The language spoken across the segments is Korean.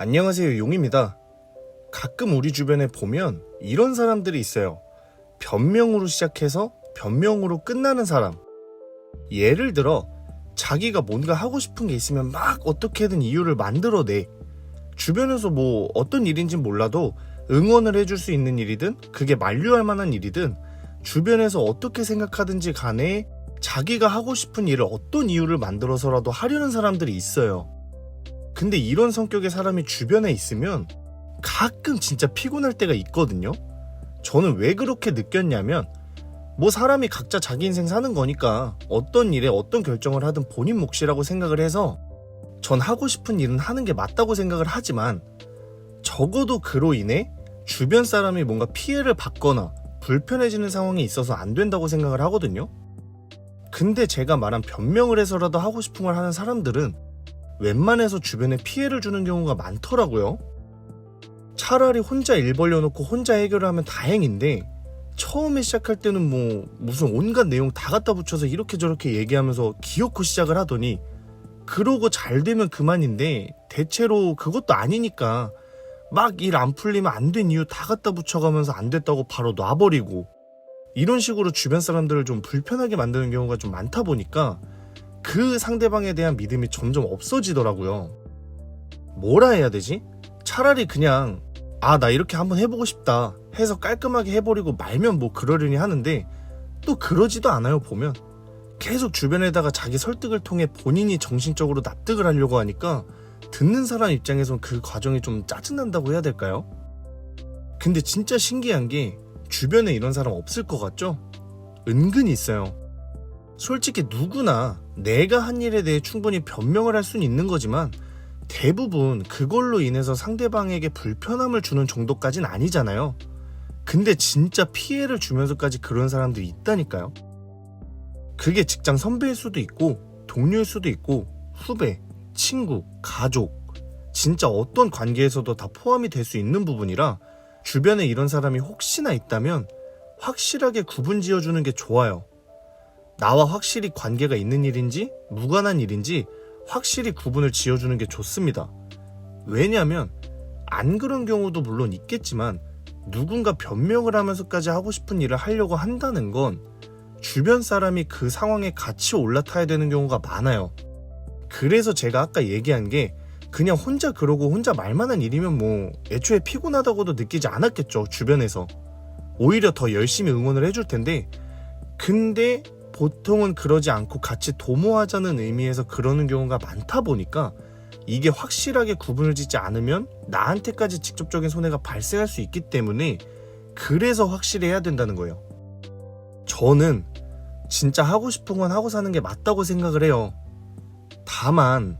안녕하세요, 용입니다. 가끔 우리 주변에 보면 이런 사람들이 있어요. 변명으로 시작해서 변명으로 끝나는 사람. 예를 들어, 자기가 뭔가 하고 싶은 게 있으면 막 어떻게든 이유를 만들어내. 주변에서 뭐 어떤 일인지 몰라도 응원을 해줄 수 있는 일이든 그게 만류할 만한 일이든 주변에서 어떻게 생각하든지 간에 자기가 하고 싶은 일을 어떤 이유를 만들어서라도 하려는 사람들이 있어요. 근데 이런 성격의 사람이 주변에 있으면 가끔 진짜 피곤할 때가 있거든요. 저는 왜 그렇게 느꼈냐면 뭐 사람이 각자 자기 인생 사는 거니까 어떤 일에 어떤 결정을 하든 본인 몫이라고 생각을 해서 전 하고 싶은 일은 하는 게 맞다고 생각을 하지만 적어도 그로 인해 주변 사람이 뭔가 피해를 받거나 불편해지는 상황이 있어서 안 된다고 생각을 하거든요. 근데 제가 말한 변명을 해서라도 하고 싶은 걸 하는 사람들은 웬만해서 주변에 피해를 주는 경우가 많더라고요. 차라리 혼자 일 벌려놓고 혼자 해결을 하면 다행인데 처음에 시작할 때는 뭐 무슨 온갖 내용 다 갖다 붙여서 이렇게 저렇게 얘기하면서 기어코 시작을 하더니 그러고 잘 되면 그만인데 대체로 그것도 아니니까 막 일 안 풀리면 안 된 이유 다 갖다 붙여가면서 안 됐다고 바로 놔버리고 이런 식으로 주변 사람들을 좀 불편하게 만드는 경우가 좀 많다 보니까 그 상대방에 대한 믿음이 점점 없어지더라고요. 뭐라 해야 되지? 차라리 그냥 아 나 이렇게 한번 해보고 싶다 해서 깔끔하게 해버리고 말면 뭐 그러려니 하는데 또 그러지도 않아요 보면 계속 주변에다가 자기 설득을 통해 본인이 정신적으로 납득을 하려고 하니까 듣는 사람 입장에선 그 과정이 좀 짜증난다고 해야 될까요? 근데 진짜 신기한 게 주변에 이런 사람 없을 것 같죠? 은근히 있어요. 솔직히 누구나 내가 한 일에 대해 충분히 변명을 할 수는 있는 거지만 대부분 그걸로 인해서 상대방에게 불편함을 주는 정도까진 아니잖아요. 근데 진짜 피해를 주면서까지 그런 사람들이 있다니까요. 그게 직장 선배일 수도 있고, 동료일 수도 있고, 후배, 친구, 가족, 진짜 어떤 관계에서도 다 포함이 될 수 있는 부분이라 주변에 이런 사람이 혹시나 있다면 확실하게 구분 지어주는 게 좋아요. 나와 확실히 관계가 있는 일인지 무관한 일인지 확실히 구분을 지어주는 게 좋습니다. 왜냐하면 안 그런 경우도 물론 있겠지만 누군가 변명을 하면서까지 하고 싶은 일을 하려고 한다는 건 주변 사람이 그 상황에 같이 올라타야 되는 경우가 많아요. 그래서 제가 아까 얘기한 게 그냥 혼자 그러고 혼자 말만한 일이면 뭐 애초에 피곤하다고도 느끼지 않았겠죠 주변에서 오히려 더 열심히 응원을 해줄 텐데 근데 보통은 그러지 않고 같이 도모하자는 의미에서 그러는 경우가 많다 보니까 이게 확실하게 구분을 짓지 않으면 나한테까지 직접적인 손해가 발생할 수 있기 때문에 그래서 확실히 해야 된다는 거예요. 저는 진짜 하고 싶은 건 하고 사는 게 맞다고 생각을 해요. 다만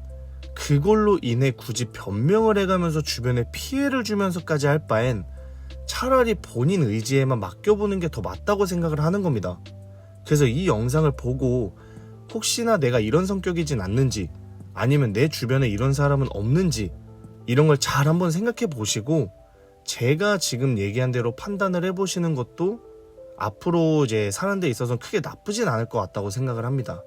그걸로 인해 굳이 변명을 해가면서 주변에 피해를 주면서까지 할 바엔 차라리 본인 의지에만 맡겨보는 게 더 맞다고 생각을 하는 겁니다. 그래서 이 영상을 보고 혹시나 내가 이런 성격이진 않는지 아니면 내 주변에 이런 사람은 없는지 이런 걸 잘 한번 생각해 보시고 제가 지금 얘기한 대로 판단을 해 보시는 것도 앞으로 이제 사는 데 있어서 크게 나쁘진 않을 것 같다고 생각을 합니다.